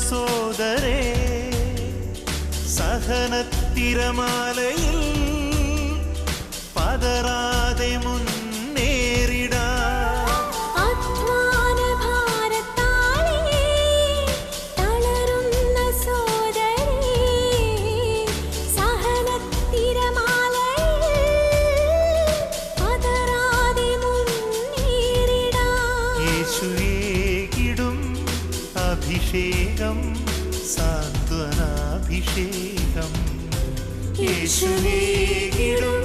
சோதரே சகனத்திரமாலையில் பதரா യേശുവേകിടും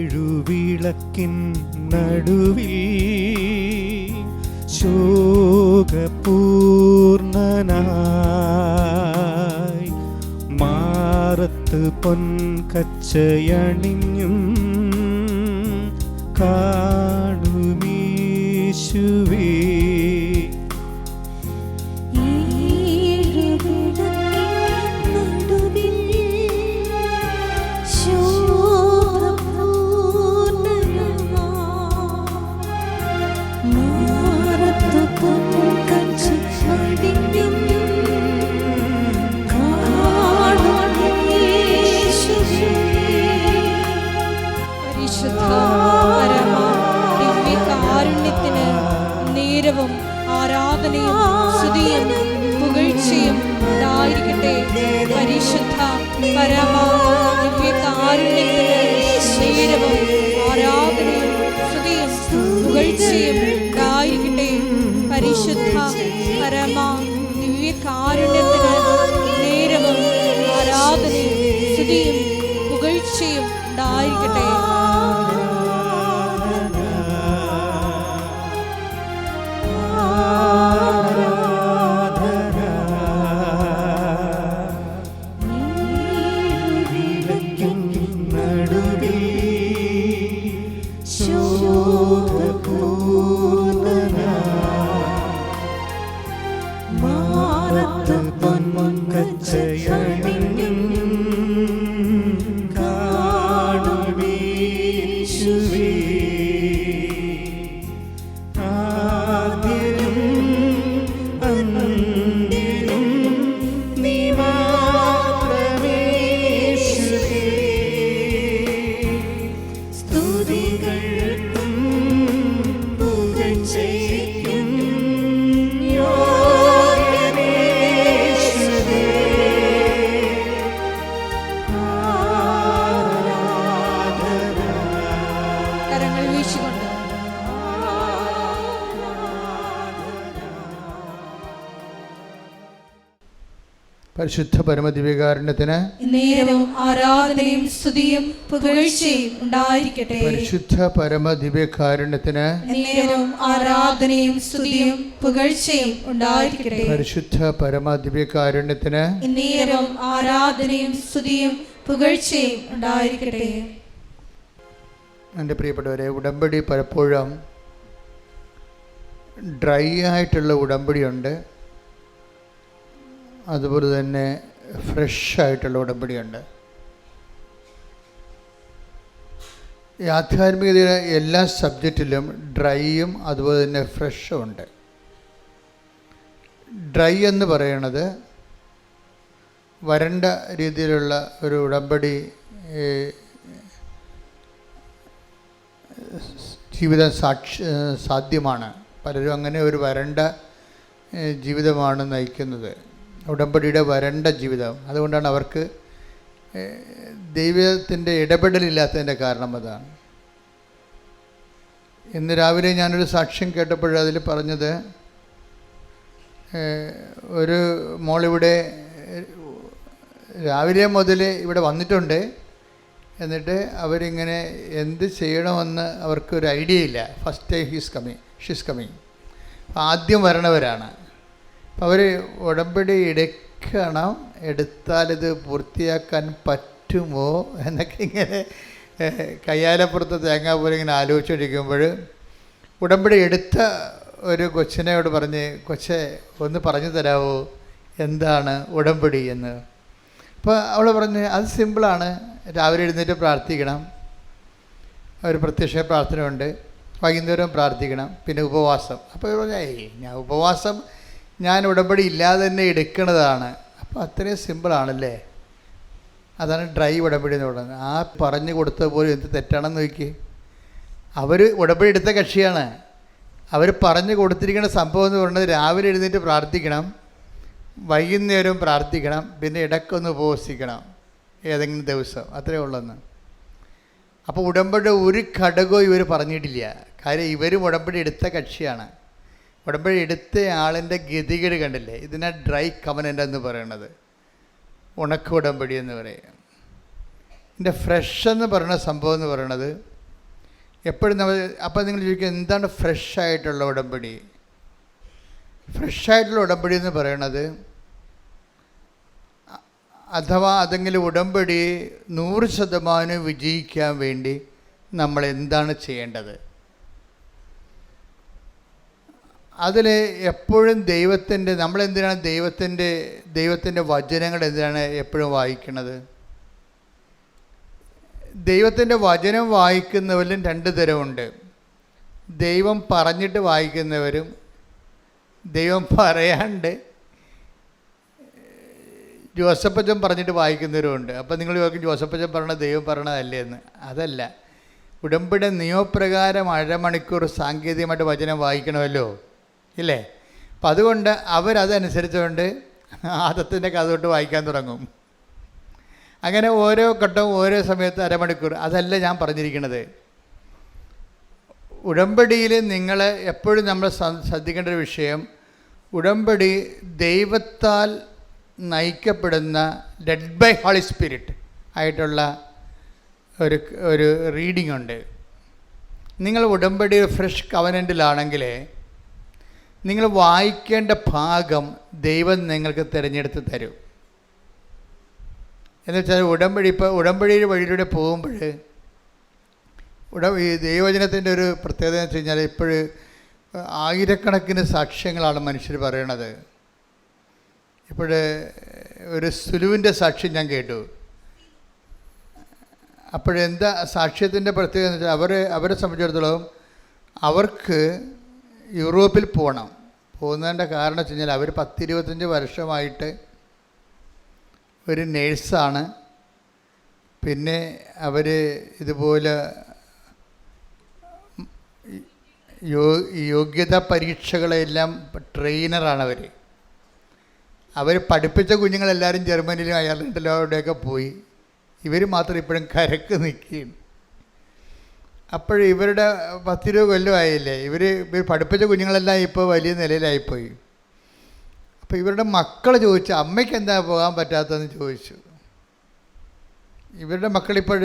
ഏഴുവിളക്കിൻ നടുവിൽ ശോകപൂർണനായി മാറത്ത് പൊൻകച്ചയണിഞ്ഞും കാണുമീശുവേ. പരിശുദ്ധ പരമദിവികാരണത്തിന് നേരവും ആരാധനയും സ്തുതിയും പുകഴ്ചയും ഉണ്ടായിരിക്കട്ടെ. പരിശുദ്ധ പരമദിവ്യകാരണത്തിന് നേരവും ആരാധനയും സ്തുതിയും പുകഴ്ചയും ഉണ്ടായിരിക്കട്ടെ. പരിശുദ്ധ പരമദിവ്യകാരണത്തിന് നേരവും ആരാധനയും സ്തുതിയും പുകഴ്ചയും ഉണ്ടായിരിക്കട്ടെ. എന്റെ പ്രിയപ്പെട്ടവരെ ഉടമ്പടി പലപ്പോഴും ഡ്രൈ ആയിട്ടുള്ള ഉടമ്പടിയുണ്ട്. അതുപോലെ തന്നെ ഫ്രഷ് ആയിട്ടുള്ള ഉടമ്പടിയുണ്ട്. ഈ ആധ്യാത്മികതയുടെ എല്ലാ സബ്ജക്റ്റിലും ഡ്രൈയും അതുപോലെ തന്നെ ഫ്രഷും ഉണ്ട്. ഡ്രൈ എന്ന് പറയണത് വരണ്ട രീതിയിലുള്ള ഒരു ഉടമ്പടി ജീവിതം സാക്ഷി സാധ്യമാണ്. പലരും അങ്ങനെ ഒരു വരണ്ട ജീവിതമാണ് നയിക്കുന്നത്. ഉടമ്പടിയുടെ വരണ്ട ജീവിതം. അതുകൊണ്ടാണ് അവർക്ക് ദൈവത്തിന്റെ ഇടപെടലില്ലാത്തതിന്റെ കാരണം അതാണ്. ഇന്ന് രാവിലെ ഞാനൊരു സാക്ഷ്യം കേട്ടപ്പോൾ അതിൽ പറഞ്ഞത് ഒരു മോളിവിടെ രാവിലെ മുതൽ ഇവിടെ വന്നിട്ടുണ്ട്. എന്നിട്ട് അവരിങ്ങനെ എന്ത് ചെയ്യണമെന്ന് അവർക്കൊരു ഐഡിയ ഇല്ല. First he's coming she's coming ആദ്യം വരണവരാണ്. അവർ ഉടമ്പടി എടുക്കണം. എടുത്താലിത് പൂർത്തിയാക്കാൻ പറ്റുമോ എന്നൊക്കെ ഇങ്ങനെ കയ്യാലപ്പുറത്ത് തേങ്ങ പോലെ ഇങ്ങനെ ആലോചിച്ചുകൊണ്ടിരിക്കുമ്പോൾ ഉടമ്പടി എടുത്ത ഒരു കൊച്ചിനോട് പറഞ്ഞ് കൊച്ചെ ഒന്ന് പറഞ്ഞു തരാമോ എന്താണ് ഉടമ്പടി എന്ന്? അപ്പോൾ അവൾ പറഞ്ഞ് അത് സിമ്പിളാണ് രാവിലെ എഴുന്നേറ്റ് പ്രാർത്ഥിക്കണം. ഒരു പ്രത്യക്ഷ പ്രാർത്ഥന ഉണ്ട് വൈകുന്നേരം പ്രാർത്ഥിക്കണം. പിന്നെ ഉപവാസം. അപ്പോൾ ഇവർ പറഞ്ഞു ഏയ് ഞാൻ ഉപവാസം ഞാൻ ഉടമ്പടി ഇല്ലാതെ തന്നെ എടുക്കുന്നതാണ് അപ്പോൾ അത്രയും സിമ്പിളാണല്ലേ അതാണ് ഡ്രൈവ് ഉടമ്പടി എന്ന് പറയുന്നത്. ആ പറഞ്ഞു കൊടുത്ത പോലും എന്ത് തെറ്റാണെന്ന് നോക്കി അവർ ഉടമ്പടി എടുത്ത കക്ഷിയാണ്. അവർ പറഞ്ഞു കൊടുത്തിരിക്കുന്ന സംഭവം എന്ന് പറയുന്നത് രാവിലെ എഴുന്നേറ്റ് പ്രാർത്ഥിക്കണം വൈകുന്നേരം പ്രാർത്ഥിക്കണം പിന്നെ ഇടയ്ക്കൊന്ന് ഉപവസിക്കണം. ഏതെങ്കിലും ദിവസം. അത്രയേ ഉള്ളെന്ന്. അപ്പോൾ ഉടമ്പടി ഒരു ഘടകവും ഇവർ പറഞ്ഞിട്ടില്ല. കാര്യം ഇവരും ഉടമ്പടി എടുത്ത കക്ഷിയാണ്. ഉടമ്പടി എടുത്ത ആളിന്റെ ഗതികേട് കണ്ടില്ലേ? ഇതിനെ ഡ്രൈ കവനന്റ് എന്ന് പറയണത്. ഉണക്ക ഉടമ്പടി എന്ന് പറയും. ഇതിന്റെ ഫ്രഷ് എന്ന് പറയുന്ന സംഭവം എന്ന് പറയണത് എപ്പോഴും നമ്മൾ അപ്പോൾ നിങ്ങൾ ചോദിക്കുക എന്താണ് ഫ്രഷ് ആയിട്ടുള്ള ഉടമ്പടി? ഫ്രഷ് ആയിട്ടുള്ള ഉടമ്പടി എന്ന് പറയണത് അഥവാ അതെങ്കിലും ഉടമ്പടി നൂറ് ശതമാനം വിജയിക്കാൻ വേണ്ടി നമ്മൾ എന്താണ് ചെയ്യേണ്ടത്? അതിൽ എപ്പോഴും ദൈവത്തിന്റെ നമ്മളെന്തിനാണ് ദൈവത്തിന്റെ ദൈവത്തിന്റെ വചനങ്ങൾ എന്തിനാണ് എപ്പോഴും വായിക്കുന്നത്? ദൈവത്തിന്റെ വചനം വായിക്കുന്നവരിലും രണ്ട് തരമുണ്ട്. ദൈവം പറഞ്ഞിട്ട് വായിക്കുന്നവരും ദൈവം പറയാണ്ട് ജോസഫച്ചൻ പറഞ്ഞിട്ട് വായിക്കുന്നവരുമുണ്ട് അപ്പം നിങ്ങൾ ചോദിക്കും ജോസഫച്ചൻ പറഞ്ഞ ദൈവം പറഞ്ഞതല്ലേ എന്ന്? അതല്ല. ഉടമ്പടി നിയമപ്രകാരം അരമണിക്കൂർ സാങ്കേതികമായിട്ട് വചനം വായിക്കണമല്ലോ. ഇല്ലേ? അപ്പം അതുകൊണ്ട് അവരതനുസരിച്ചുകൊണ്ട് ആദത്തിന്റെ കഥ തൊട്ട് വായിക്കാൻ തുടങ്ങും. അങ്ങനെ ഓരോ ഘട്ടവും ഓരോ സമയത്ത് അരമണിക്കൂർ. അതല്ല ഞാൻ പറഞ്ഞിരിക്കുന്നത് ഉടമ്പടിയിൽ നിങ്ങൾ എപ്പോഴും നമ്മൾ ശ്ര- ശ്രദ്ധിക്കേണ്ട ഒരു വിഷയം ഉടമ്പടി ദൈവത്താൽ നയിക്കപ്പെടുന്ന ഡെഡ് ബൈ ഹോളി സ്പിരിറ്റ് ആയിട്ടുള്ള ഒരു ഒരു റീഡിംഗ് ഉണ്ട്. നിങ്ങൾ ഉടമ്പടി ഫ്രഷ് കവനന്റിലാണെങ്കിൽ നിങ്ങൾ വായിക്കേണ്ട ഭാഗം ദൈവം നിങ്ങൾക്ക് തിരഞ്ഞെടുത്ത് തരും. എന്ന് വെച്ചാൽ ഉടമ്പടി ഇപ്പോൾ ഉടമ്പടിയുടെ വഴിയിലൂടെ പോകുമ്പോൾ ഉട ഈ ദൈവചനത്തിന്റെ ഒരു പ്രത്യേകത എന്ന് വെച്ച് കഴിഞ്ഞാൽ ഇപ്പോൾ ആയിരക്കണക്കിന് സാക്ഷ്യങ്ങളാണ് മനുഷ്യർ പറയണത്. ഇപ്പോൾ ഒരു സുലുവിന്റെ സാക്ഷ്യം ഞാൻ കേട്ടു. അപ്പോഴെന്താ സാക്ഷ്യത്തിന്റെ പ്രത്യേകത എന്ന് വെച്ചാൽ അവർ അവരെ സംബന്ധിച്ചിടത്തോളം അവർക്ക് യൂറോപ്പിൽ പോകണം പോകുന്നതിന്റെ കാരണം വെച്ച് കഴിഞ്ഞാൽ അവർ പത്തിരുപത്തഞ്ച് വർഷമായിട്ട് ഒരു നേഴ്സാണ്. പിന്നെ അവർ ഇതുപോലെ യോഗ്യതാ പരീക്ഷകളെല്ലാം ട്രെയിനറാണ് അവർ അവർ പഠിപ്പിച്ച കുഞ്ഞുങ്ങളെല്ലാവരും ജർമ്മനിയിലും അയർലൻഡിലും അവിടെയൊക്കെ പോയി. ഇവർ മാത്രം ഇപ്പോഴും കരക്ക് നിൽക്കുകയാണ്. അപ്പോൾ ഇവരുടെ പത്തിരുപത് കൊല്ലമായില്ലേ ഇവർ ഇവർ പഠിപ്പിച്ച കുഞ്ഞുങ്ങളെല്ലാം ഇപ്പോൾ വലിയ നിലയിലായിപ്പോയി. അപ്പോൾ ഇവരുടെ മക്കൾ ചോദിച്ചു അമ്മയ്ക്ക് എന്താ പോകാൻ പറ്റാത്തതെന്ന് ചോദിച്ചു. ഇവരുടെ മക്കളിപ്പോൾ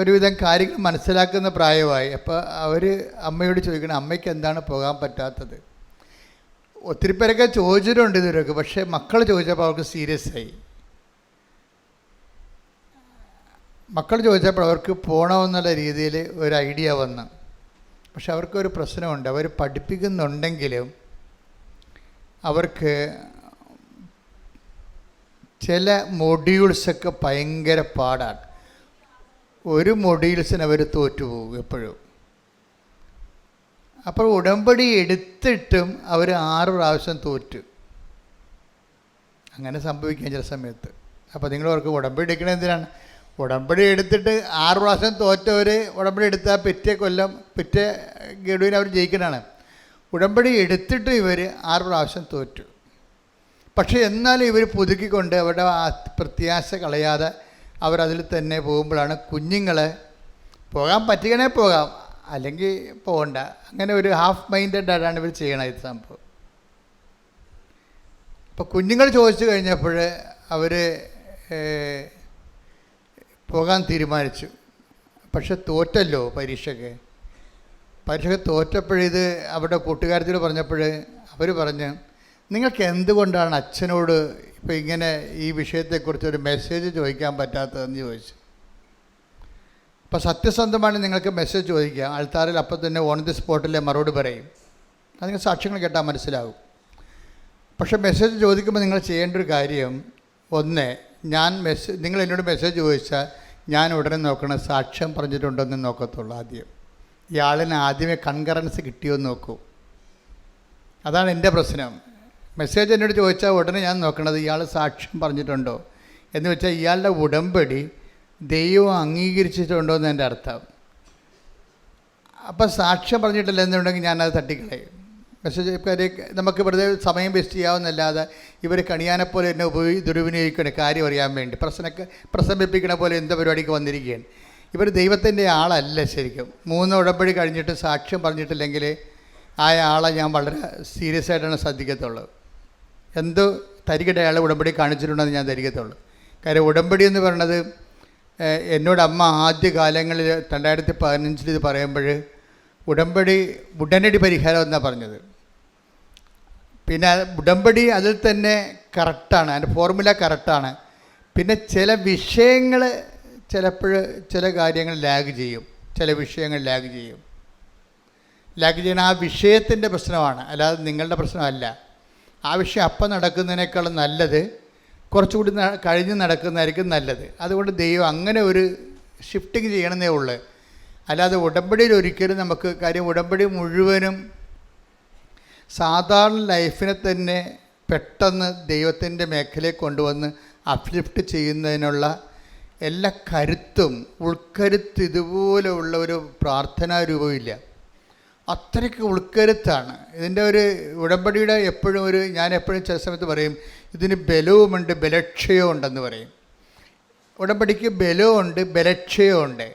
ഒരുവിധം കാര്യങ്ങൾ മനസ്സിലാക്കുന്ന പ്രായമായി. അപ്പോൾ അവർ അമ്മയോട് ചോദിക്കണം അമ്മയ്ക്ക് എന്താണ് പോകാൻ പറ്റാത്തത്? ഒത്തിരി പേരൊക്കെ ചോദിച്ചിട്ടുണ്ട് ഇതുവരെയൊക്കെ പക്ഷേ മക്കൾ ചോദിച്ചപ്പോൾ അവർക്ക് സീരിയസ് ആയി. മക്കൾ ചോദിച്ചപ്പോൾ അവർക്ക് പോകണമെന്നുള്ള രീതിയിൽ ഒരു ഐഡിയ വന്നു. പക്ഷെ അവർക്കൊരു പ്രശ്നമുണ്ട്. അവർ പഠിപ്പിക്കുന്നുണ്ടെങ്കിലും അവർക്ക് ചില മൊഡ്യൂൾസൊക്കെ ഭയങ്കര പാടാണ്. ഒരു മൊഡ്യൂൾസിന് അവർ തോറ്റുപോകും എപ്പോഴും. അപ്പോൾ ഉടമ്പടി എടുത്തിട്ടും അവർ ആറ് പ്രാവശ്യം തോറ്റു. അങ്ങനെ സംഭവിക്കാം ചില സമയത്ത്. അപ്പോൾ നിങ്ങൾ അവർക്ക് ഉടമ്പടി എടുക്കണത് എന്തിനാണ്? ഉടമ്പടി എടുത്തിട്ട് ആറു പ്രാവശ്യം തോറ്റവർ ഉടമ്പടി എടുത്താൽ പിറ്റേ കൊല്ലം പിറ്റേ ഗഡുവിന് അവർ ജയിക്കുന്നതാണ് ഉടമ്പടി എടുത്തിട്ട് ഇവർ ആറ് പ്രാവശ്യം തോറ്റു. പക്ഷേ എന്നാലും ഇവർ പുതുക്കിക്കൊണ്ട് അവരുടെ പ്രത്യാശ കളയാതെ അവരതിൽ തന്നെ പോകുമ്പോഴാണ് കുഞ്ഞുങ്ങളെ പോകാൻ പറ്റുകണേ പോകാം അല്ലെങ്കിൽ പോകണ്ട. അങ്ങനെ ഒരു ഹാഫ് മൈൻഡഡ് ആയിട്ടാണ് ഇവർ ചെയ്യണത് ഇത് സംഭവം. ഇപ്പോൾ കുഞ്ഞുങ്ങൾ ചോദിച്ചു കഴിഞ്ഞപ്പോൾ അവർ പോകാൻ തീരുമാനിച്ചു. പക്ഷെ തോറ്റല്ലോ പരീക്ഷയ്ക്ക്. പരീക്ഷയ്ക്ക് തോറ്റപ്പോഴിത് അവിടെ കൂട്ടുകാരത്തിൽ പറഞ്ഞപ്പോൾ അവർ പറഞ്ഞ് നിങ്ങൾക്ക് എന്തുകൊണ്ടാണ് അച്ഛനോട് ഇപ്പോൾ ഇങ്ങനെ ഈ വിഷയത്തെക്കുറിച്ച് ഒരു മെസ്സേജ് ചോദിക്കാൻ പറ്റാത്തതെന്ന് ചോദിച്ചു? അപ്പോൾ സത്യസന്ധമാണ് നിങ്ങൾക്ക് മെസ്സേജ് ചോദിക്കുക ആൾത്താറിൽ അപ്പം തന്നെ ഓൺ ദി സ്പോട്ടിലെ മറുപടി പറയും. അത് നിങ്ങൾ സാക്ഷ്യങ്ങൾ കേട്ടാൽ മനസ്സിലാവും. പക്ഷേ മെസ്സേജ് ചോദിക്കുമ്പോൾ നിങ്ങൾ ചെയ്യേണ്ട ഒരു കാര്യം ഒന്ന് ഞാൻ മെസ്സേജ് നിങ്ങൾ എന്നോട് മെസ്സേജ് ചോദിച്ചാൽ ഞാൻ ഉടനെ നോക്കണം സാക്ഷ്യം പറഞ്ഞിട്ടുണ്ടെന്ന് നോക്കത്തുള്ളൂ ആദ്യം. ഇയാളിന് ആദ്യമേ കൺകറൻസ് കിട്ടിയോ എന്ന് നോക്കൂ. അതാണ് എന്റെ പ്രശ്നം. മെസ്സേജ് എന്നോട് ചോദിച്ചാൽ ഉടനെ ഞാൻ നോക്കണത് ഇയാൾ സാക്ഷ്യം പറഞ്ഞിട്ടുണ്ടോ? എന്ന് വെച്ചാൽ ഇയാളുടെ ഉടമ്പടി ദൈവം അംഗീകരിച്ചിട്ടുണ്ടോ എന്ന് എന്റെ അർത്ഥം. അപ്പം സാക്ഷ്യം പറഞ്ഞിട്ടില്ല എന്നുണ്ടെങ്കിൽ ഞാനത് തട്ടിക്കളയും. മെസ്സേജ് നമുക്ക് വെറുതെ സമയം വേസ്റ്റ് ചെയ്യാവുന്നല്ലാതെ ഇവർ കണിയാനെപ്പോലെ എന്നെ ഉപയോഗി ദുരുപയോഗിക്കണ കാര്യം അറിയാൻ വേണ്ടി പ്രശ്നമൊക്കെ പ്രസംഗിപ്പിക്കണ പോലെ എന്താ പരിപാടിക്ക് വന്നിരിക്കുകയാണ്. ഇവർ ദൈവത്തിന്റെ ആളല്ല ശരിക്കും. മൂന്ന് ഉടമ്പടി കഴിഞ്ഞിട്ട് സാക്ഷ്യം പറഞ്ഞിട്ടില്ലെങ്കിൽ ആ ആളെ ഞാൻ വളരെ സീരിയസ് ആയിട്ടാണ് ശ്രദ്ധിക്കത്തുള്ളൂ. എന്തോ തരികട അയാൾ ഉടമ്പടി കാണിച്ചിട്ടുണ്ടെന്ന് ഞാൻ ധരിക്കത്തുള്ളൂ. കാര്യം ഉടമ്പടി എന്ന് പറയുന്നത് എന്നോട് അമ്മ ആദ്യ കാലങ്ങളിൽ രണ്ടായിരത്തി പതിനഞ്ചിൽ ഇത് പറയുമ്പോൾ ഉടമ്പടി ഉടനടി പരിഹാരം എന്നാണ് പറഞ്ഞത്. പിന്നെ ഉടമ്പടി അതിൽ തന്നെ കറക്റ്റാണ് അതിന്റെ ഫോർമുല കറക്റ്റാണ്. പിന്നെ ചില വിഷയങ്ങൾ ചിലപ്പോൾ ചില കാര്യങ്ങൾ ലാഗ് ചെയ്യും ചില വിഷയങ്ങൾ ലാഗ് ചെയ്യും. ലാഗ് ചെയ്യണ ആ വിഷയത്തിന്റെ പ്രശ്നമാണ് അല്ലാതെ നിങ്ങളുടെ പ്രശ്നമല്ല. ആ വിഷയം അപ്പം നടക്കുന്നതിനേക്കാളും നല്ലത് കുറച്ചുകൂടി കഴിഞ്ഞ് നടക്കുന്നതായിരിക്കും നല്ലത്. അതുകൊണ്ട് ദൈവം അങ്ങനെ ഒരു ഷിഫ്റ്റിംഗ് ചെയ്യണമെന്നേ ഉള്ളൂ. അല്ലാതെ ഉടമ്പടിയിൽ ഒരിക്കലും നമുക്ക് കാര്യം ഉടമ്പടി മുഴുവനും സാധാരണ ലൈഫിനെ തന്നെ പെട്ടെന്ന് ദൈവത്തിന്റെ മേഖലയിൽ കൊണ്ടുവന്ന് അപ്ലിഫ്റ്റ് ചെയ്യുന്നതിനുള്ള എല്ലാ കരുത്തും ഉൾക്കരുത്ത് ഇതുപോലെയുള്ള ഒരു പ്രാർത്ഥനാ രൂപമില്ല അത്രയ്ക്ക് ഉൾക്കരുത്താണ്. ഇതിന്റെ ഒരു ഉടമ്പടിയുടെ എപ്പോഴും ഒരു ഞാൻ എപ്പോഴും ചില സമയത്ത് പറയും ഇതിന് ബലവുമുണ്ട് ബലക്ഷയവും ഉണ്ടെന്ന് പറയും. ഉടമ്പടിക്ക് ബലവുമുണ്ട് ബലക്ഷയവും ഉണ്ട്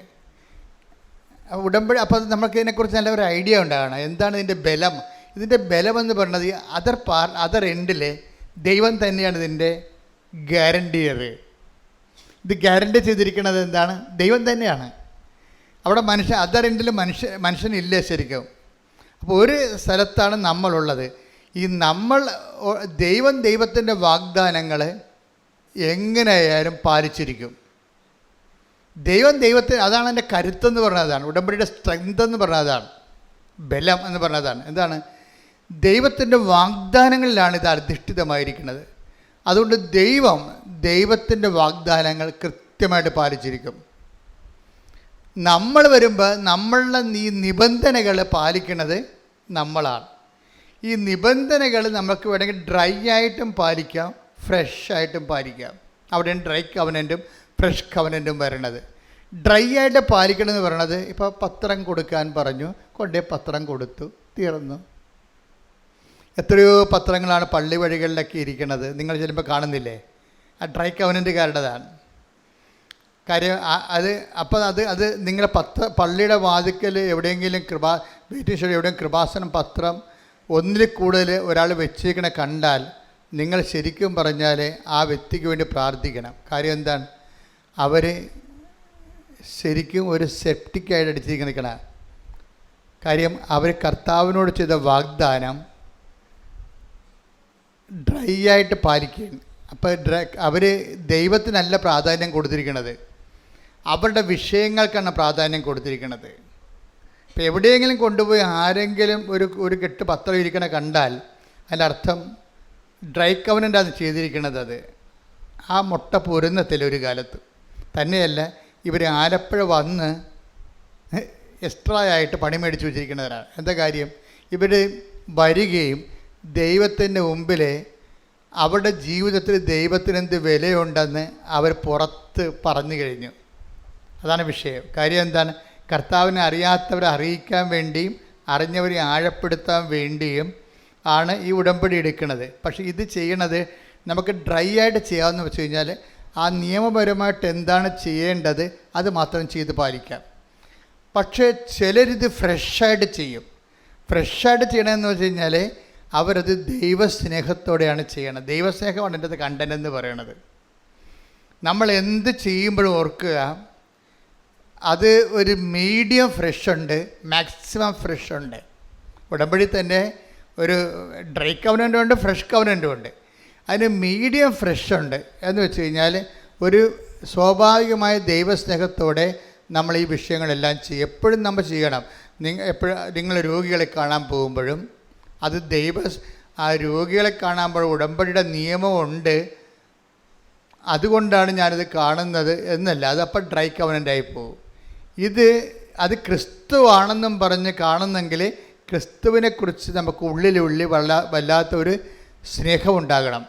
ഉടമ്പടി അപ്പോൾ നമുക്ക് ഇതിനെക്കുറിച്ച് നല്ല ഒരു ഐഡിയ ഉണ്ടാകണം. എന്താണ് ഇതിന്റെ ബലം? ഇതിന്റെ ബലമെന്ന് പറയുന്നത് അതർ പാർ അതർ എൻഡിൽ ദൈവം തന്നെയാണ് ഇതിന്റെ ഗ്യാരണ്ടിയർ ഇത് ഗ്യാരണ്ടി ചെയ്തിരിക്കുന്നത് എന്താണ്? ദൈവം തന്നെയാണ്. അവിടെ മനുഷ്യ അതർ എൻഡിൽ മനുഷ്യ മനുഷ്യനില്ല ശരിക്കും. അപ്പോൾ ഒരു സ്ഥലത്താണ് നമ്മളുള്ളത്. ഈ നമ്മൾ ദൈവം ദൈവത്തിന്റെ വാഗ്ദാനങ്ങൾ എങ്ങനെയായാലും പാലിച്ചിരിക്കും. ദൈവം ദൈവത്തിന് അതാണ് എന്റെ കരുത്തെന്ന് പറഞ്ഞതാണ്. ഉടമ്പടിയുടെ സ്ട്രെങ്ത് എന്ന് പറഞ്ഞതാണ്. ബലം എന്ന് പറഞ്ഞതാണ്. എന്താണ്? ദൈവത്തിന്റെ വാഗ്ദാനങ്ങളിലാണ് ഇത് അധിഷ്ഠിതമായിരിക്കുന്നത്. അതുകൊണ്ട് ദൈവം ദൈവത്തിന്റെ വാഗ്ദാനങ്ങൾ കൃത്യമായിട്ട് പാലിച്ചിരിക്കും. നമ്മൾ വരുമ്പോൾ നമ്മളുടെ ഈ നിബന്ധനകൾ പാലിക്കുന്നത് നമ്മളാണ്. ഈ നിബന്ധനകൾ നമുക്ക് വേണമെങ്കിൽ ഡ്രൈ ആയിട്ടും പാലിക്കാം ഫ്രഷ് ആയിട്ടും പാലിക്കാം. അവിടെ ഡ്രൈ കവനന്റും ഫ്രഷ് കവനന്റും വരണത്. ഡ്രൈ ആയിട്ട് പാലിക്കണമെന്ന് പറയണത് ഇപ്പോൾ പത്രം കൊടുക്കാൻ പറഞ്ഞു. കൊണ്ടേ പത്രം കൊടുത്തു തീർന്നു. എത്രയോ പത്രങ്ങളാണ് പള്ളി വഴികളിലൊക്കെ ഇരിക്കുന്നത്. നിങ്ങൾ ചിലപ്പോൾ കാണുന്നില്ലേ? ആ ഡ്രൈ കവനന്റുകാരുടേതാണ് കാര്യം അത് അപ്പം അത് അത് നിങ്ങളെ പത്ര പള്ളിയുടെ വാതിക്കൽ എവിടെയെങ്കിലും കൃപാ വെയിറ്റിംഗ് എവിടെയെങ്കിലും എവിടെയും കൃപാസനം പത്രം ഒന്നിൽ കൂടുതൽ ഒരാൾ വെച്ചിരിക്കണ കണ്ടാൽ നിങ്ങൾ ശരിക്കും പറഞ്ഞാൽ ആ വ്യക്തിക്ക് വേണ്ടി പ്രാർത്ഥിക്കണം. കാര്യം എന്താണ്? അവർ ശരിക്കും ഒരു സെപ്റ്റിക്കായിട്ട് അടിച്ചിരിക്കണ കാര്യം അവർ കർത്താവിനോട് ചെയ്ത വാഗ്ദാനം ഡ്രൈ ആയിട്ട് പാലിക്കുകയാണ്. അപ്പോൾ ഡ്രൈ അവർ ദൈവത്തിനല്ല പ്രാധാന്യം കൊടുത്തിരിക്കുന്നത് അവരുടെ വിഷയങ്ങൾക്കാണ് പ്രാധാന്യം കൊടുത്തിരിക്കുന്നത് ഇപ്പോൾ എവിടെയെങ്കിലും കൊണ്ടുപോയി ആരെങ്കിലും ഒരു ഒരു കെട്ട് പത്രം ഇരിക്കണ കണ്ടാൽ അതിന്റെ അർത്ഥം ഡ്രൈ കവനന്റാണ് ചെയ്തിരിക്കുന്നത് അത്. ആ മുട്ട പൊരുന്നത്തിൽ ഒരു കാലത്ത്. തന്നെയല്ല ഇവർ ആലപ്പുഴ വന്ന് എക്സ്ട്രാ ആയിട്ട് പണി മേടിച്ച് വെച്ചിരിക്കുന്നവരാണ് എന്താ കാര്യം? ഇവർ വരികയും ദൈവത്തിന്റെ മുമ്പിൽ അവരുടെ ജീവിതത്തിൽ ദൈവത്തിന് എന്ത് വിലയുണ്ടെന്ന് അവർ പുറത്ത് പറഞ്ഞു കഴിഞ്ഞു. അതാണ് വിഷയം. കാര്യം എന്താണ്? കർത്താവിനെ അറിയാത്തവരെ അറിയിക്കാൻ വേണ്ടിയും അറിഞ്ഞവരെ ആഴപ്പെടുത്താൻ വേണ്ടിയും ആണ് ഈ ഉടമ്പടി എടുക്കുന്നത്. പക്ഷേ ഇത് ചെയ്യണത് നമുക്ക് ഡ്രൈ ആയിട്ട് ചെയ്യാമെന്ന് വെച്ച് കഴിഞ്ഞാൽ ആ നിയമപരമായിട്ട് എന്താണ് ചെയ്യേണ്ടത് അത് മാത്രം ചെയ്ത് പാലിക്കാം. പക്ഷേ ചിലരിത് ഫ്രഷായിട്ട് ചെയ്യും. ഫ്രഷായിട്ട് ചെയ്യണമെന്ന് വെച്ച് കഴിഞ്ഞാൽ അവരത് ദൈവസ്നേഹത്തോടെയാണ് ചെയ്യണത്. ദൈവസ്നേഹമാണ് എന്റെ അത് കണ്ടന്റ് എന്ന് പറയണത്. നമ്മൾ എന്ത് ചെയ്യുമ്പോഴും ഓർക്കുക അത് ഒരു മീഡിയം ഫ്രഷ് ഉണ്ട് മാക്സിമം ഫ്രഷ് ഉണ്ട്. ഉടമ്പടി തന്നെ ഒരു ഡ്രൈ കവനന്റും ഉണ്ട് ഫ്രഷ് കവനന്റും ഉണ്ട്. അതിന് മീഡിയം ഫ്രഷ് ഉണ്ട് എന്ന് വെച്ച് കഴിഞ്ഞാൽ ഒരു സ്വാഭാവികമായ ദൈവസ്നേഹത്തോടെ നമ്മൾ ഈ വിഷയങ്ങളെല്ലാം ചെയ്യും. എപ്പോഴും നമ്മൾ ചെയ്യണം. നിങ്ങൾ എപ്പോഴും നിങ്ങൾ രോഗികളെ കാണാൻ പോകുമ്പോഴും അത് ദൈവ ആ രോഗികളെ കാണുമ്പോൾ ഉടമ്പടിയുടെ നിയമമുണ്ട്. അതുകൊണ്ടാണ് ഞാനിത് കാണുന്നത് എന്നല്ല. അത് അപ്പം ഡ്രൈ കവനന്റായി പോകും. ഇത് അത് ക്രിസ്തുവാണെന്നും പറഞ്ഞ് കാണുന്നെങ്കിൽ ക്രിസ്തുവിനെക്കുറിച്ച് നമുക്ക് ഉള്ളിലുള്ളിൽ വല്ല വല്ലാത്തൊരു സ്നേഹമുണ്ടാകണം.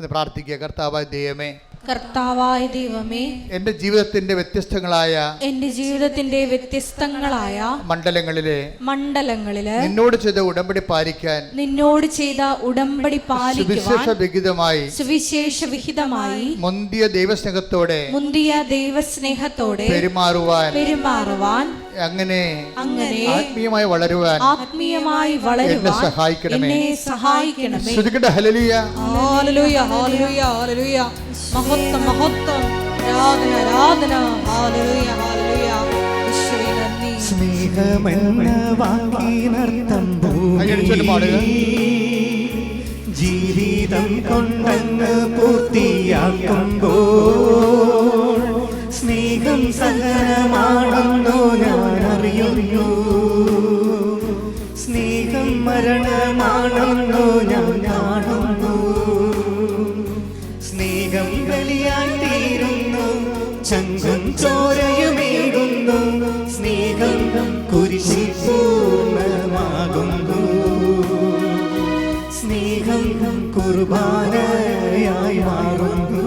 അത് പ്രാർത്ഥിക്കുക. കർത്താവായ ദൈവമേ കർത്താവായ ദൈവമേ എന്റെ ജീവിതത്തിന്റെ വ്യത്യസ്തങ്ങളായ എന്റെ ജീവിതത്തിന്റെ വ്യത്യസ്തങ്ങളായ മണ്ഡലങ്ങളിലെ മണ്ഡലങ്ങളിലെ നിന്നോട് ചെയ്ത ഉടമ്പടി പാലിക്കാൻ നിന്നോട് ചെയ്ത ഉടമ്പടി പാലിക്കുവാൻ വിഹിതമായി സുവിശേഷ വിഹിതമായി മുന്തിയ ദൈവസ്നേഹത്തോടെ മുന്തിയ ദൈവസ്നേഹത്തോടെ പെരുമാറുവാൻ പെരുമാറുവാൻ അങ്ങനെ അങ്ങനെ ആത്മീയമായി വളരുവാൻ ആത്മീയമായി എന്നെ വളരുവാൻ സഹായിക്കണമേ. എന്നെ സഹായിക്കണമേ. ശ്രുതികട ഹലലിയ ഹാലലൂയ ഹാലലൂയ ഹാലലൂയ മഹത്വം മഹത്വം. ആരാധന ആരാധന. ഹാലലൂയ ഹാലലൂയ സ്നേഹമെന്ന വാക്കിനർത്ഥം. ജീവിതം കൊണ്ടങ്ങ് പൂർത്തിയാക്കുമ്പോൾ സ്നേഹം സഹനമാണെന്നു ഞാൻ അറിയുന്നു സ്നേഹം മരണമാണെന്നു ഞാൻ ചങ്കും ചോരയുമേകുന്നു. സ്നേഹം കുരിശിൽ പൂർണമാകുന്നു സ്നേഹം കുർബാനയായി മാറുന്നു.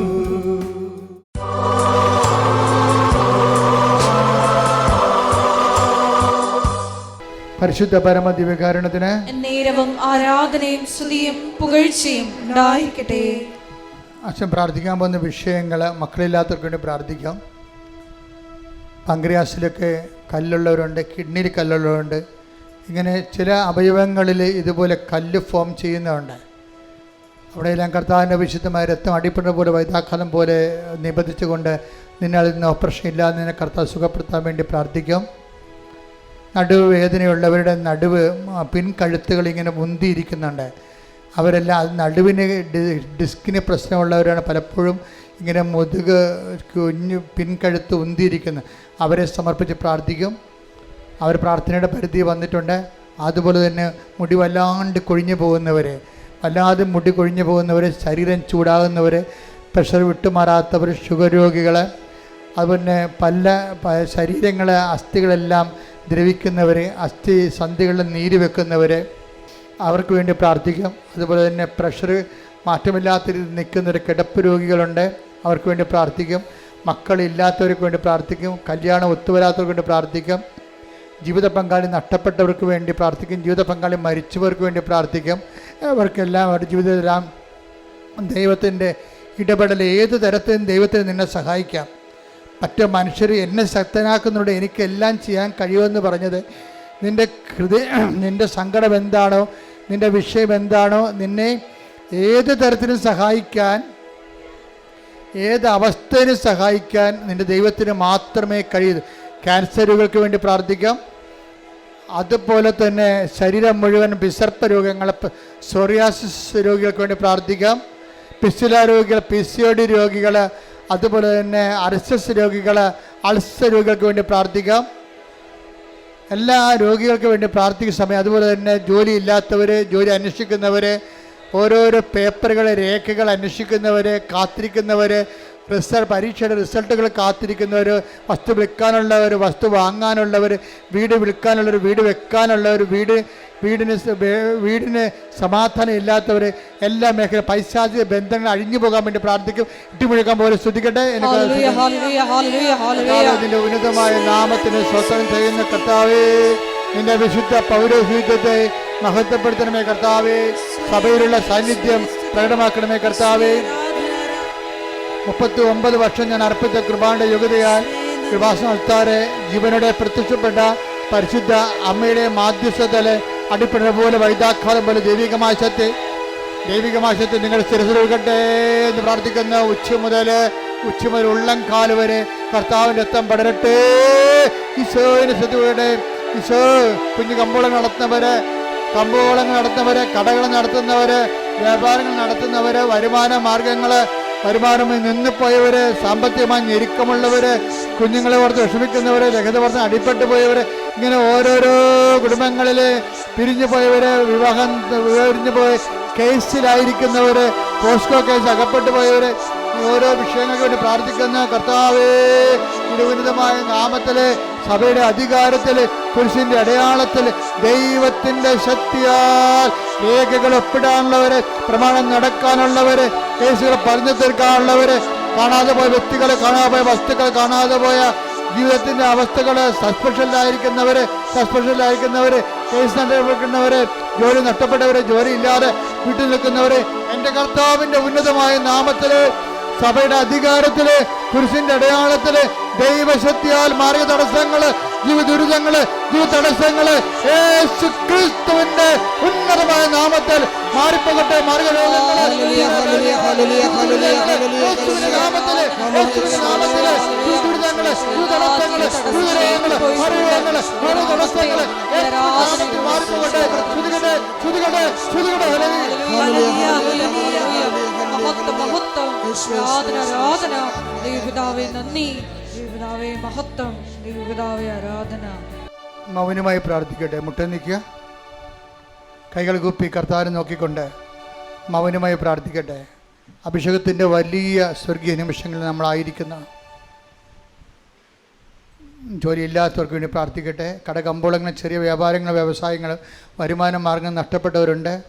പരിശുദ്ധ പരമ ദിവ്യകാരണത്തിന് നേരവും ആരാധനയും സ്തുതിയും പുകഴ്ചയും ഉണ്ടായിരിക്കട്ടെ. അച്ഛൻ പ്രാർത്ഥിക്കാൻ പോകുന്ന വിഷയങ്ങൾ മക്കളില്ലാത്തവർക്ക് വേണ്ടി പ്രാർത്ഥിക്കാം. പങ്ക്രിയാസിലൊക്കെ കല്ലുള്ളവരുണ്ട് കിഡ്നിയിൽ കല്ലുള്ളവരുണ്ട്. ഇങ്ങനെ ചില അവയവങ്ങളിൽ ഇതുപോലെ കല്ല് ഫോം ചെയ്യുന്നതുണ്ട് അവിടെയെല്ലാം കർത്താവിന്റെ വിശുദ്ധമായ രക്തം അടിപ്പെടുന്ന പോലെ വൈതാക്കാലം പോലെ നിബന്ധിച്ചുകൊണ്ട് നിന്നെ അതിൽ നിന്ന് ഓപ്പറേഷൻ ഇല്ലാതെ നിന്നെ കർത്താവ് സുഖപ്പെടുത്താൻ വേണ്ടി പ്രാർത്ഥിക്കും. നടുവ് വേദനയുള്ളവരുടെ നടുവ് പിൻകഴുത്തുകൾ ഇങ്ങനെ മുന്തിയിരിക്കുന്നുണ്ട്. അവരെല്ലാം അത് നടുവിന് ഡിസ്കിന് പ്രശ്നമുള്ളവരാണ് പലപ്പോഴും ഇങ്ങനെ മുതുക് കുഞ്ഞ് പിൻകഴുത്ത് ഉന്തിയിരിക്കുന്നത് അവരെ സമർപ്പിച്ച് പ്രാർത്ഥിക്കും. അവർ പ്രാർത്ഥനയുടെ പരിധി വന്നിട്ടുണ്ട്. അതുപോലെ തന്നെ മുടി വല്ലാണ്ട് കൊഴിഞ്ഞു പോകുന്നവർ വല്ലാതെ മുടി കൊഴിഞ്ഞു പോകുന്നവർ ശരീരം ചൂടാകുന്നവർ പ്രഷർ വിട്ടുമാറാത്തവർ ഷുഗർ രോഗികൾ അതുപോലെ പല ശരീരങ്ങളെ അസ്ഥികളെല്ലാം ദ്രവിക്കുന്നവർ അസ്ഥി സന്ധികളിൽ നീര് വെക്കുന്നവർ അവർക്ക് വേണ്ടി പ്രാർത്ഥിക്കാം. അതുപോലെ തന്നെ പ്രഷർ മാറ്റമില്ലാത്ത രീതിയിൽ നിൽക്കുന്നൊരു കിടപ്പ് രോഗികളുണ്ട്. അവർക്ക് വേണ്ടി പ്രാർത്ഥിക്കും. മക്കളില്ലാത്തവർക്ക് വേണ്ടി പ്രാർത്ഥിക്കും കല്യാണം ഒത്തുവരാത്തവർക്ക് വേണ്ടി പ്രാർത്ഥിക്കും ജീവിത പങ്കാളി നഷ്ടപ്പെട്ടവർക്ക് വേണ്ടി പ്രാർത്ഥിക്കും ജീവിത പങ്കാളി മരിച്ചവർക്ക് വേണ്ടി പ്രാർത്ഥിക്കും. അവർക്കെല്ലാം അവരുടെ ജീവിതത്തിലെല്ലാം ദൈവത്തിന്റെ ഇടപെടൽ ഏത് തരത്തിലും ദൈവത്തിന് നിന്നെ സഹായിക്കാം. മറ്റു മനുഷ്യർ എന്നെ ശക്തനാക്കുന്നുണ്ട് എനിക്കെല്ലാം ചെയ്യാൻ കഴിയുമെന്ന് പറഞ്ഞത് നിന്റെ ഹൃദയ നിന്റെ സങ്കടം എന്താണോ നിന്റെ വിഷയം എന്താണോ നിന്നെ ഏത് തരത്തിലും സഹായിക്കാൻ ഏത് അവസ്ഥയിലും സഹായിക്കാൻ നിന്റെ ദൈവത്തിന് മാത്രമേ കഴിയൂ. ക്യാൻസറുകൾക്ക് വേണ്ടി പ്രാർത്ഥിക്കാം. അതുപോലെ തന്നെ ശരീരം മുഴുവൻ വിസർപ്പ രോഗങ്ങൾ സോറിയാസിസ് രോഗികൾക്ക് വേണ്ടി പ്രാർത്ഥിക്കാം. പിസ്തുല രോഗികൾ പി സി ഒ ഡി രോഗികൾ അതുപോലെ തന്നെ അർസസ് രോഗികൾ അൾസർ രോഗികൾക്ക് വേണ്ടി പ്രാർത്ഥിക്കാം. എല്ലാ രോഗികൾക്ക് വേണ്ടി പ്രാർത്ഥിക്കുന്ന സമയം അതുപോലെ തന്നെ ജോലി ഇല്ലാത്തവർ ജോലി അന്വേഷിക്കുന്നവർ ഓരോരോ പേപ്പറുകൾ രേഖകൾ അന്വേഷിക്കുന്നവർ കാത്തിരിക്കുന്നവർ റിസൾട്ട് പരീക്ഷയുടെ റിസൾട്ടുകൾ കാത്തിരിക്കുന്നവർ വസ്തു വിൽക്കാനുള്ളവർ വസ്തു വാങ്ങാനുള്ളവർ വീട് വിൽക്കാനുള്ളവർ വീട് വെക്കാനുള്ളവർ വീട് വീടിന് വീടിന് സമാധാനം ഇല്ലാത്തവർ എല്ലാ മേഖല പൈശാചിക ബന്ധങ്ങൾ അഴിഞ്ഞു പോകാൻ വേണ്ടി പ്രാർത്ഥിക്കും. ഇട്ടുമുഴുക്കാൻ പോലെ ശ്രദ്ധിക്കട്ടെ എനിക്ക് ഉന്നതമായ നാമത്തിന് സ്വസ്ഥം ചെയ്യുന്ന കർത്താവേ. നിന്റെ വിശുദ്ധ പൗരോഹിത്യത്തെ മഹത്വപ്പെടുത്തണമേ കർത്താവേ. സഭയിലുള്ള സാന്നിധ്യം പ്രകടമാക്കണമേ കർത്താവേ. മുപ്പത്തി ഒമ്പത് വർഷം ഞാൻ അർപ്പിച്ച കൃപാന്റെ യോഗ്യതയാൽ കൃപാസനത്താരെ ജീവനോടെ പ്രത്യക്ഷപ്പെട്ട പരിശുദ്ധ അമ്മയുടെ മാധ്യസ്ഥതലെ അടിപ്പിടുന്ന പോലെ വൈദാഖാതം പോലെ ദൈവികമായ ശക്തി നിങ്ങൾ സ്ഥിരപ്പെടുകട്ടെ എന്ന് പ്രാർത്ഥിക്കുന്ന ഉച്ച മുതൽ ഉച്ച മുതൽ ഉള്ളം കാൽ വരെ കർത്താവിന്റെ രക്തം പടരട്ടെ. ഈശോയിന് ശ്രദ്ധയുടെ ഈശോ കുഞ്ഞു കമ്പോളം നടത്തുന്നവര് കമ്പോളങ്ങൾ നടത്തുന്നവര് കടകൾ നടത്തുന്നവര് വ്യാപാരങ്ങൾ നടത്തുന്നവര് വരുമാന മാർഗങ്ങൾ വരുമാനമായി നിന്ന് പോയവര് സാമ്പത്തികമായി ഞെരുക്കമുള്ളവര് കുഞ്ഞുങ്ങളെ ഓർത്ത് വിഷമിക്കുന്നവര് രഹത ഓർത്ത് അടിപ്പെട്ടു പോയവര് ഇങ്ങനെ ഓരോരോ കുടുംബങ്ങളിൽ പിരിഞ്ഞു പോയവര് വിവാഹം പിരിഞ്ഞു പോയ കേസിലായിരിക്കുന്നവര് പോസ്കോ കേസ് അകപ്പെട്ടു പോയവര് ഓരോ വിഷയങ്ങൾക്ക് വേണ്ടി പ്രാർത്ഥിക്കുന്ന കർത്താവേ തിരുവനന്തമായ നാമത്തിൽ സഭയുടെ അധികാരത്തിൽ പുരുഷന്റെ അടയാളത്തിൽ ദൈവത്തിന്റെ ശക്തിയാൽ രേഖകൾ ഒപ്പിടാനുള്ളവര് പ്രമാണം നടക്കാനുള്ളവര് കേസുകൾ പറഞ്ഞു തീർക്കാനുള്ളവര് കാണാതെ പോയ വ്യക്തികളെ കാണാതെ പോയ വസ്തുക്കൾ കാണാതെ പോയ ജീവിതത്തിന്റെ അവസ്ഥകൾ സസ്പെൻഷനിലായിരിക്കുന്നവര് സസ്പെൻഷനിലായിരിക്കുന്നവര് കേസ് നടക്കുന്നവര് ജോലി നഷ്ടപ്പെട്ടവര് ജോലി ഇല്ലാതെ വീട്ടിൽ നിൽക്കുന്നവര് എന്റെ കർത്താവിന്റെ ഉന്നതമായ നാമത്തിൽ സഭയുടെ അധികാരത്തിൽ കുരിശിന്റെ അടയാളത്തിൽ ദൈവശക്തിയാൽ മാറിയ തടസ്സങ്ങൾ ജീവ ദുരിതങ്ങൾ ജീവ തടസ്സങ്ങൾ യേശു ക്രിസ്തുവിന്റെ ഉന്നതമായ നാമത്തിൽ മാറിപ്പോകട്ടെ മാറിയ നാമത്തിൽ നാമത്തിൽ ദുരിതങ്ങൾ തടസ്സങ്ങൾ രോഗങ്ങൾ മാർഗരോഗങ്ങൾ മാർഗ തടസ്സങ്ങൾ യേശുവിന്റെ നാമത്തിൽ മാറിപ്പോകട്ടെ ശ്രുതികട്ടെ ശ്രുതികട്ടെ ശ്രുതികട്ടെ ആരാധന ആരാധന ദൈവപിതാവേ നന്ദി. ദൈവപിതാവേ മഹത്വം. ദൈവപിതാവേ ആരാധന. മൗനമായി പ്രാർത്ഥിക്കട്ടെ. മുട്ട നിൽക്കുക. കൈകൾ കൂപ്പി കർത്താവിനെ നോക്കിക്കൊണ്ട് മൗനമായി പ്രാർത്ഥിക്കട്ടെ. അഭിഷേകത്തിന്റെ വലിയ സ്വർഗീയ നിമിഷങ്ങളിൽ നമ്മളായിരിക്കുന്ന ജോലിയില്ലാത്തവർക്ക് വേണ്ടി പ്രാർത്ഥിക്കട്ടെ. കടകമ്പോളങ്ങൾ ചെറിയ വ്യാപാരങ്ങൾ വ്യവസായങ്ങൾ വരുമാന മാർഗം നഷ്ടപ്പെട്ടവരുണ്ട്.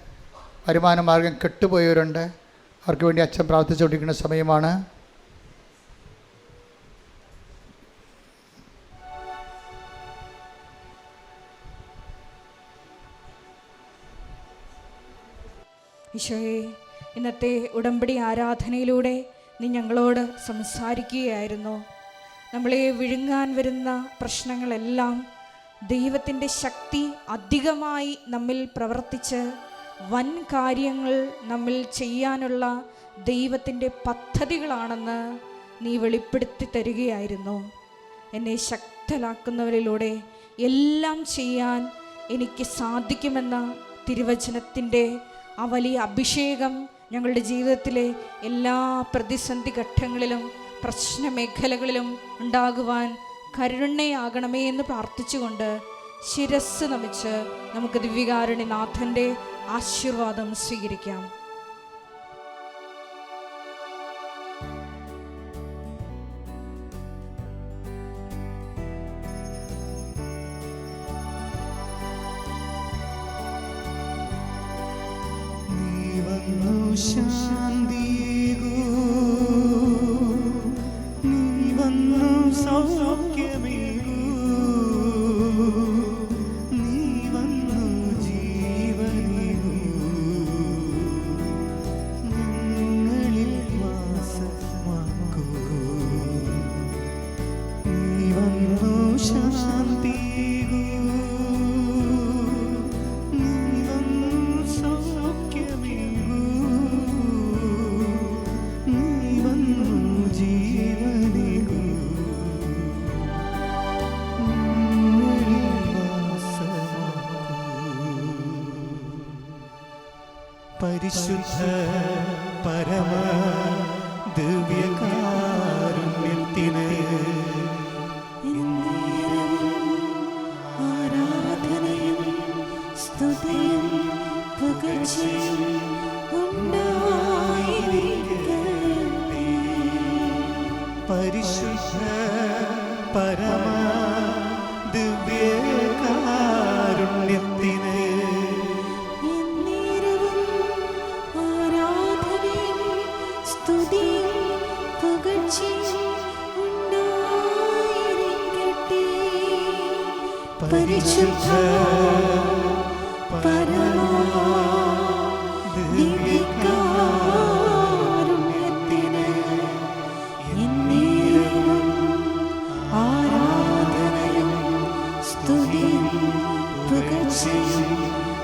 വരുമാന മാർഗം കെട്ടുപോയവരുണ്ട്. അവർക്ക് വേണ്ടി അച്ഛൻ പ്രാർത്ഥിച്ചുകൊണ്ടിരിക്കുന്ന സമയമാണ്. ഈശോയെ ഇന്നത്തെ ഉടമ്പടി ആരാധനയിലൂടെ നീ ഞങ്ങളോട് സംസാരിക്കുകയായിരുന്നു. നമ്മളെ വിഴുങ്ങാൻ വരുന്ന പ്രശ്നങ്ങളെല്ലാം ദൈവത്തിന്റെ ശക്തി അധികമായി നമ്മിൽ പ്രവർത്തിച്ച് വൻ കാര്യങ്ങൾ നമ്മൾ ചെയ്യാനുള്ള ദൈവത്തിന്റെ പദ്ധതികളാണെന്ന് നീ വെളിപ്പെടുത്തി തരികയായിരുന്നു. എന്നെ ശക്തലാക്കുന്നവരിലൂടെ എല്ലാം ചെയ്യാൻ എനിക്ക് സാധിക്കുമെന്ന തിരുവചനത്തിന്റെ ആ വലിയ അഭിഷേകം ഞങ്ങളുടെ ജീവിതത്തിലെ എല്ലാ പ്രതിസന്ധി ഘട്ടങ്ങളിലും പ്രശ്ന മേഖലകളിലും ഉണ്ടാകുവാൻ കരുണയാകണമേ എന്ന് പ്രാർത്ഥിച്ചുകൊണ്ട് ശിരസ് നമിച്ച് നമുക്ക് ദിവ്യകാരുണ്യനാഥന്റെ ആശീർവാദം സ്വീകരിക്കാം. നീ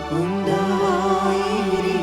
പുകഴ്ചയും